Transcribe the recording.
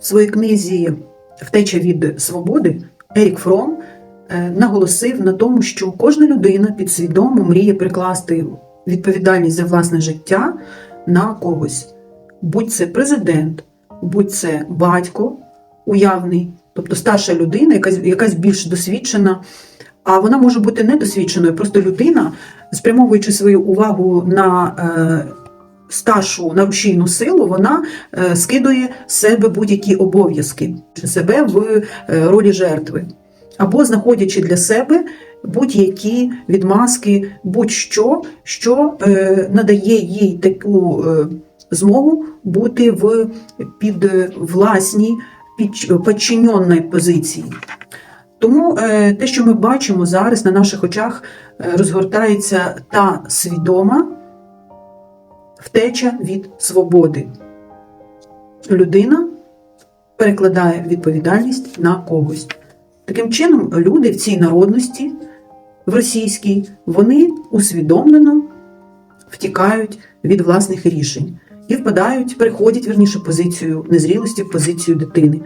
В своїй книзі Втеча від свободи Ерік Фром е, наголосив на тому, що кожна людина підсвідомо мріє прикласти відповідальність за власне життя на когось. Будь це президент, будь це батько уявний, тобто старша людина, якась, якась більш досвідчена, а вона може бути недосвідченою, просто людина, спрямовуючи свою увагу на е, старшу на рушійну силу, вона е, скидує з себе будь-які обов'язки, себе в е, ролі жертви, або знаходячи для себе будь-які відмазки, будь-що, що е, надає їй таку змогу бути в під власній під підчиненій позиції. Тому те, що ми бачимо зараз на наших очах, розгортається та свідома втеча від свободи. Людина перекладає відповідальність на когось. Таким чином, люди в цій народності, в російській, вони усвідомлено втікають від власних рішень і впадають, переходять верніше позицію незрілості в позицію дитини.